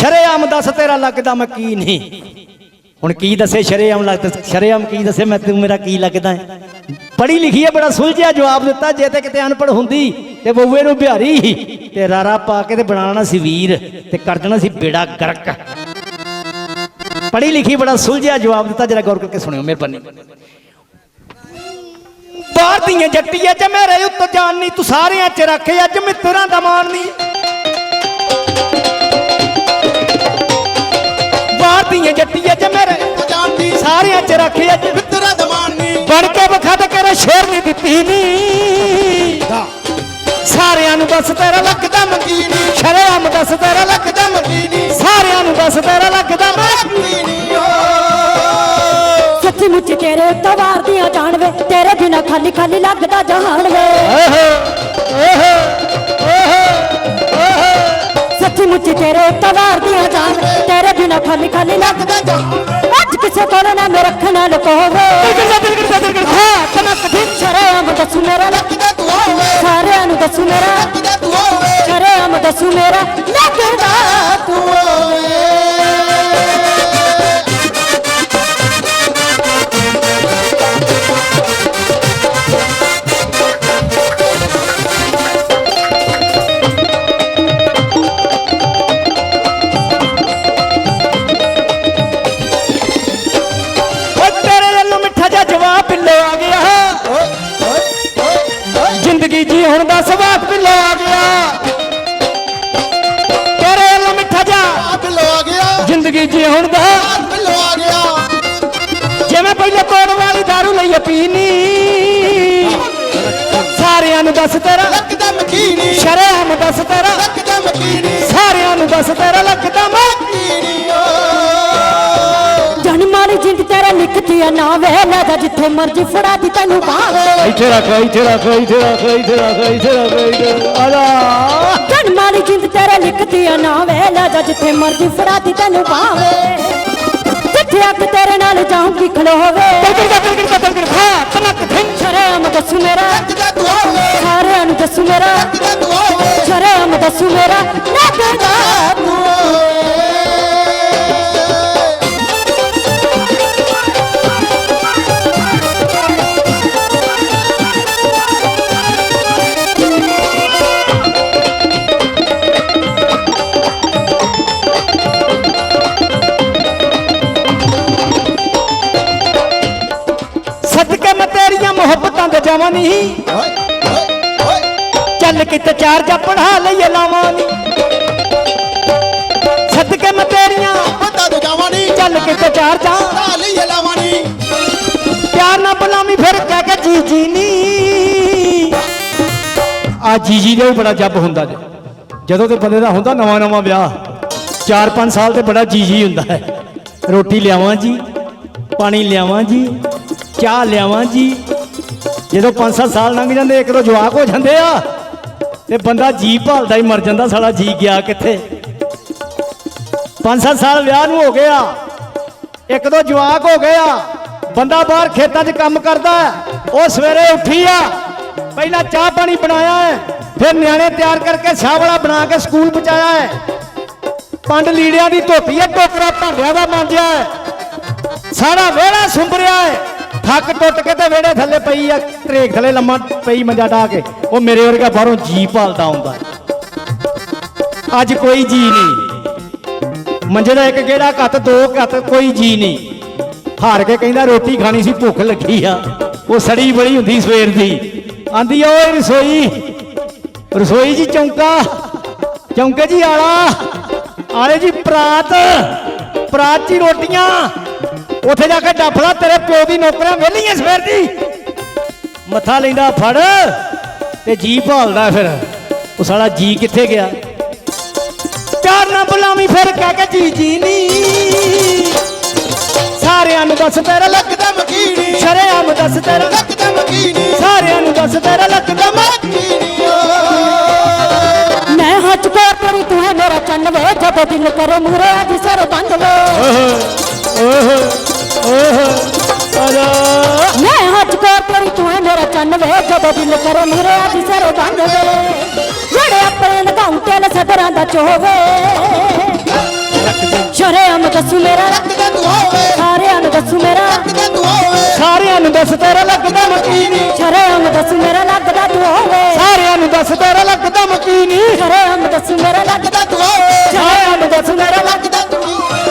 ਸ਼ਰੇਆਮ ਦੱਸ ਤੇਰਾ ਲੱਗਦਾ ਮੈਂ ਕੀ ਨਹੀਂ। ਹੁਣ ਕੀ ਦੱਸੇ ਸ਼ਰੇਆਮ ਲੱਗਦਾ ਸ਼ਰੇਆਮ ਕੀ ਦੱਸੇ ਮੈਂ ਤੂੰ ਮੇਰਾ ਕੀ ਲੱਗਦਾ ਹੈ? ਪੜ੍ਹੀ ਲਿਖੀ ਹੈ, ਬੜਾ ਸੁਲਝਿਆ ਜਵਾਬ ਦਿੱਤਾ, ਜੇ ਤੇ ਕਿਤੇ ਅਨਪੜ੍ਹ ਹੁੰਦੀ, ਤੇ ਬਊਏ ਨੂੰ ਬਿਹਾਰੀ, ਤੇ ਰਾਰਾ ਪਾ ਕੇ ਤੇ ਬਣਾਉਣਾ ਸੀ ਵੀਰ, ਤੇ ਕਰ ਦੇਣਾ ਸੀ ਬੇੜਾ ਗਰਕ। ਪੜ੍ਹੀ ਲਿਖੀ ਬੜਾ ਸੁਲਝਿਆ ਜਵਾਬ ਦਿੱਤਾ, ਜਰਾ ਗੌਰ ਕਰਕੇ ਸੁਣਿਓ ਮਿਹਰਬਾਨੀ। ਬਾਹਰ ਦੀਆਂ ਜੱਟੀਆਂ ਚ ਮੇਰੇ ਉੱਤ ਜਾਣ ਨਹੀਂ, ਤੂੰ ਸਾਰਿਆਂ ਚ ਰੱਖੇ, ਅੱਜ ਮਿੱਤਰਾਂ ਦਾ ਮਾਣ ਨਹੀਂ। ਦੀਆਂ ਜੱਟੀਆਂ ਚ ਮੇਰੇ। ਜਾਣਦੀ ਸਾਰਿਆਂ ਚ ਰੱਖੇ ਅੱਜ। ਮਿੱਤਰਾ ਦਮਾਨੀ ਬਣ ਕੇ ਵਿਖਾ ਤੇ ਕਰੇ ਸ਼ੇਰ ਨਹੀਂ ਦਿੱਤੀ ਨੀ। ਸਾਰਿਆਂ ਨੂੰ ਬਸ ਤੇਰਾ ਲੱਗਦਾ ਮੰਗੀਨੀ ਸ਼ਰੇਆਮ ਦੱਸ ਤੇਰਾ ਲੱਗਦਾ ਮੰਗੀਨੀ ਸਾਰਿਆਂ ਨੂੰ ਬਸ ਤੇਰਾ ਲੱਗਦਾ ਮੰਗੀਨੀ ਸੱਚੀ ਮੁੱਚ ਤੇਰੇ ਉੱਤੇ ਵਾਰਦੀਆਂ ਜਾਣ ਵੇ ਤੇਰੇ ਬਿਨਾ ਖਾਲੀ ਖਾਲੀ ਲੱਗਦਾ ਜਹਾਨ ਵੇ ਓਹੋ ਓਹੋ ਓਹੋ। ਸੱਚੀ ਮੁੱਚ ਤੇਰੇ ਉੱਤੇ ਵਾਰਦੀਆਂ ਜਾਣ ਤੇਰੇ ਬਿਨਾ ਖਾਲੀ ਖਾਲੀ ਲੱਗਦਾ ਜਹਾਨ ਅੱਜ ਕਿਸੇ ਕੋਲ ਨਾ ਮੇ ਰੱਖਣਾ ਲਕੋਵੇ ਹਾਂ ਤਨਕ ਦਿਨ ਸ਼ਰਮ ਦੱਸੂ ਮੇਰਾ। ਲੱਗਦਾ ਤੂੰ ਹੋਵੇ ਸਾਰਿਆਂ ਨੂੰ ਦੱਸੂ ਮੇਰਾ। ਲੱਗਦਾ ਤੂੰ ਹੋਵੇ ਸ਼ਰਮ ਦੱਸੂ ਮੇਰਾ। ਜ਼ਿੰਦਗੀ ਜੀ ਹੁਣ ਦਾ। ਬਿੱਲੋ ਆ ਗਿਆ। ਜਿਵੇਂ ਪਹਿਲੇ ਕੋੜ ਵਾਲੀ दारू ਲਈਏ ਪੀਣੀ। ਸਾਰਿਆਂ ਨੂੰ ਦੱਸ ਤੇਰਾ। ਲੱਗਦਾ ਮਕੀਨੀ ਸ਼ਰੇਆਮ ਦੱਸ ਤੇਰਾ। ਲੱਗਦਾ ਮਕੀਨੀ ਸਾਰਿਆਂ ਨੂੰ ਦੱਸ ਤੇਰਾ ਲੱਗਦਾ ਮਕੀਨੀ ਓ। ਜਨਮ ਵਾਲੀ ਜਿੰਦ ਤੇਰੇ ਲਿਖਤੀ ਆ ਨਾ ਵੇ ਲੈ ਜਾ ਜਿੱਥੇ ਮਰਜ਼ੀ ਫੜਾ ਦੀ ਤੈਨੂੰ ਭਾਵੇ। ਇੱਥੇ ਰੱਖ ਇੱਥੇ ਰੱਖ ਇੱਥੇ ਰੱਖ ਇੱਥੇ ਰੱਖ ਇੱਥੇ ਰੱਖ ਇੱਥੇ ਰੱਖ। ਆ ਜਾ। ਜਨਮ ਵਾਲੀ ਨਾ ਵੇ ਲੈ ਜਾ ਜਿੱਥੇ ਮਰਜ਼ੀ ਫੜਾ ਦੀ ਤੈਨੂੰ ਭਾਵੇ। ਜਿੱਥੇ ਅੱਖ ਤੇਰੇ ਨਾਲ ਜਾਊਂਗੀ ਖਲੋਵੇ। ਦਿਲ ਕਰਦਾ ਦਿਲ ਕਰਦਾ ਦਿਲ ਕਰਦਾ ਹਾਂ ਤਨਕ ਸ਼ਰਮ ਦੱਸੂ ਮੇਰਾ। ਸਾਰਿਆਂ ਨੂੰ ਦੱਸੂ ਮੇਰਾ। ਸ਼ਰਮ ਦੱਸੂ ਮੇਰਾ। ਲੱਗਦਾ ਤੂੰ। ਜਾਵਾਂ ਨਹੀਂ। ਚੱਲ ਕਿਤੇ ਚਾਰ ਜਾ ਪੜਾ ਲਈਏ ਲਾਵਾਂ ਨਹੀਂ। ਸਦਕੇ ਮੈਂ ਤੇਰੀਆਂ। ਪਤਾ ਤੇ ਜਾਵਾਨੀ ਚੱਲ ਕਿਤੇ ਚਾਰ ਜਾ ਆ ਲਈਏ ਲਾਵਾਨੀ ਪਿਆਰ ਨਾ ਬੁਲਾਵੀਂ ਫਿਰ ਕਹਿ ਕੇ ਜੀ ਜੀ ਨੀ। ਆ ਜੀ ਜੀ ਦਾ ਵੀ ਬੜਾ ਜੱਬ ਹੁੰਦਾ ਜੇ। ਜਦੋਂ ਤੇ ਬੰਦੇ ਦਾ ਹੁੰਦਾ ਨਵਾਂ ਨਵਾਂ ਵਿਆਹ 4-5 ਸਾਲ ਤੇ ਬੜਾ ਜੀ ਜੀ ਹੁੰਦਾ ਹੈ। ਰੋਟੀ ਲਿਆਵਾਂ ਜੀ ਪਾਣੀ ਲਿਆਵਾਂ ਜੀ ਚਾਹ ਲਿਆਵਾਂ ਜੀ ਜਦੋਂ 5-7 ਸਾਲ ਲੰਘ ਜਾਂਦੇ, ਇੱਕ ਦੋ ਜਵਾਕ ਹੋ ਜਾਂਦੇ ਆ, ਤੇ ਬੰਦਾ ਜੀ ਭਾਲਦਾ ਹੀ ਮਰ ਜਾਂਦਾ, ਸਾਲਾ ਜੀ ਗਿਆ ਕਿੱਥੇ? 5-7 ਸਾਲ ਵਿਆਹ ਨੂੰ ਹੋ ਗਿਆ, ਇੱਕ ਦੋ ਜਵਾਕ ਹੋ ਗਏ ਆ, ਬੰਦਾ ਬਾਹਰ ਖੇਤਾਂ 'ਚ ਕੰਮ ਕਰਦਾ ਉਹ ਸਵੇਰੇ ਉੱਠੀ ਆ, ਪਹਿਲਾਂ ਚਾਹ ਪਾਣੀ ਬਣਾਇਆ ਹੈ, ਫਿਰ ਨਿਆਣੇ ਤਿਆਰ ਕਰਕੇ ਚਾਹ ਬਣਾ ਕੇ ਸਕੂਲ ਪਹੁੰਚਾਇਆ ਹੈ। ਪੰਡ ਲੀੜਿਆਂ ਦੀ ਧੋਤੀ ਹੈ, ਟੋਕਰਾ ਭਾਂਡਿਆਂ ਦਾ ਮਾਂਜਿਆ ਹੈ, ਸਾਰਾ ਵਿਹੜਾ ਸੁੰਬਰਿਆ ਹੈ। ਥੱਕ ਟੁੱਟ ਕੇ ਤੇ ਵਿਹੜੇ ਥੱਲੇ ਪਈ ਆ ਤਰੇਕ ਥੱਲੇ ਲੰਮਾ ਪਈ ਮੰਜਾ ਢਾ ਕੇ। ਉਹ ਮੇਰੇ ਵਰਗਾ ਬਾਹਰੋਂ ਜੀ ਭਾਲਦਾ ਹੁੰਦਾ। ਅੱਜ ਕੋਈ ਜੀ ਨਹੀਂ। ਮੰਜੇ ਦਾ ਇੱਕ ਗੇੜਾ ਘੱਟ, ਦੋ ਘੱਟ, ਕੋਈ ਜੀ ਨਹੀਂ। ਹਾਰ ਕੇ ਕਹਿੰਦਾ ਰੋਟੀ ਖਾਣੀ ਸੀ, ਭੁੱਖ ਲੱਗੀ ਆ। ਉਹ ਸੜੀ ਬੜੀ ਹੁੰਦੀ ਸਵੇਰ ਦੀ। ਆਂਦੀ ਆ ਓਏ ਰਸੋਈ ਰਸੋਈ ਜੀ ਚੌਂਕਾ, ਚੌਂਕੇ ਜੀ ਆਲਾ, ਆਲੇ ਜੀ ਪ੍ਰਾਤ ਪ੍ਰਾਤ ਜੀ ਰੋਟੀਆਂ। ਉੱਥੇ ਜਾ ਕੇ ਡੱਫਲਾ ਤੇਰੇ ਪਿਓ ਦੀ ਨੌਕਰਾਂ ਵਿਹਲੀਆਂ ਸਵੇਰ ਦੀ। ਮੱਥਾ ਲੈਂਦਾ ਫੜ ਤੇ ਜੀ ਭਾਲਦਾ ਫਿਰ। ਉਹ ਸਾਲਾ ਜੀ ਕਿੱਥੇ ਗਿਆ? ਚਾਰ ਨਾ ਬੁਲਾਵੀਂ ਫਿਰ ਕਹਿ ਕੇ ਜੀ ਜੀ ਨੀ ਸਾਰਿਆਂ ਨੂੰ ਦੱਸ ਤੇਰਾ ਲੱਗ ਲੱਗਦਾ ਮਕੀਨੀ। ਸ਼ਰੇਆਮ ਦੱਸ ਤੇਰਾ ਲੱਗਦਾ ਮਕੀਨੀ। ਸਾਰਿਆਂ ਨੂੰ ਦੱਸ ਤੇਰਾ ਲੱਗਦਾ ਮਕੀਨੀ। ਮੈਂ ਹੱਥ ਕੋ ਕਰੀ ਤੂੰ ਹੈ ਮੇਰਾ ਚੰਨ ਵੇ ਜਦੋਂ ਦਿਲ ਕਰੇ ਮੂਰੇ ਅੱਜ ਸਰ ਬੰਦ ਵੇ। ਜਦੋਂ ਦਿਲ ਕਰੇ ਮੇਰੇ ਆਦੀ ਸਰੋਂ ਬੰਦ ਵੇ ਜਿਹੜੇ ਆਪਣੇ ਨਗਾਉਂਦੇ ਨੇ ਸਦਰਾਂ ਦਾ ਚੋਵੇ ਸ਼ਰਿਆਮ ਦੱਸੂ ਮੇਰਾ ਸਾਰਿਆਂ ਨੂੰ ਦੱਸੂ ਮੇਰਾ ਸਾਰਿਆਂ ਨੂੰ ਦੱਸ ਤੇਰਾ ਲੱਗਦਾ ਮਕੀਨੀ ਸ਼ਰਿਆਮ ਦੱਸੂ ਮੇਰਾ ਲੱਗਦਾ ਤੂੰ ਹੋਵੇ। ਸਾਰਿਆਂ ਨੂੰ ਦੱਸ ਤੇਰਾ ਲੱਗਦਾ ਮਕੀਨੀ ਸ਼ਰਿਆਮ ਦੱਸੂ ਮੇਰਾ ਲੱਗਦਾ ਤੂੰ ਹੋਵੇ। ਸਾਰਿਆਂ ਨੂੰ ਦੱਸ ਮੇਰਾ ਲੱਗਦਾ ਤੂੰ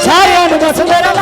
ਸਾਰਿਆਂ ਨੂੰ ਦੱਸ ਮੇਰਾ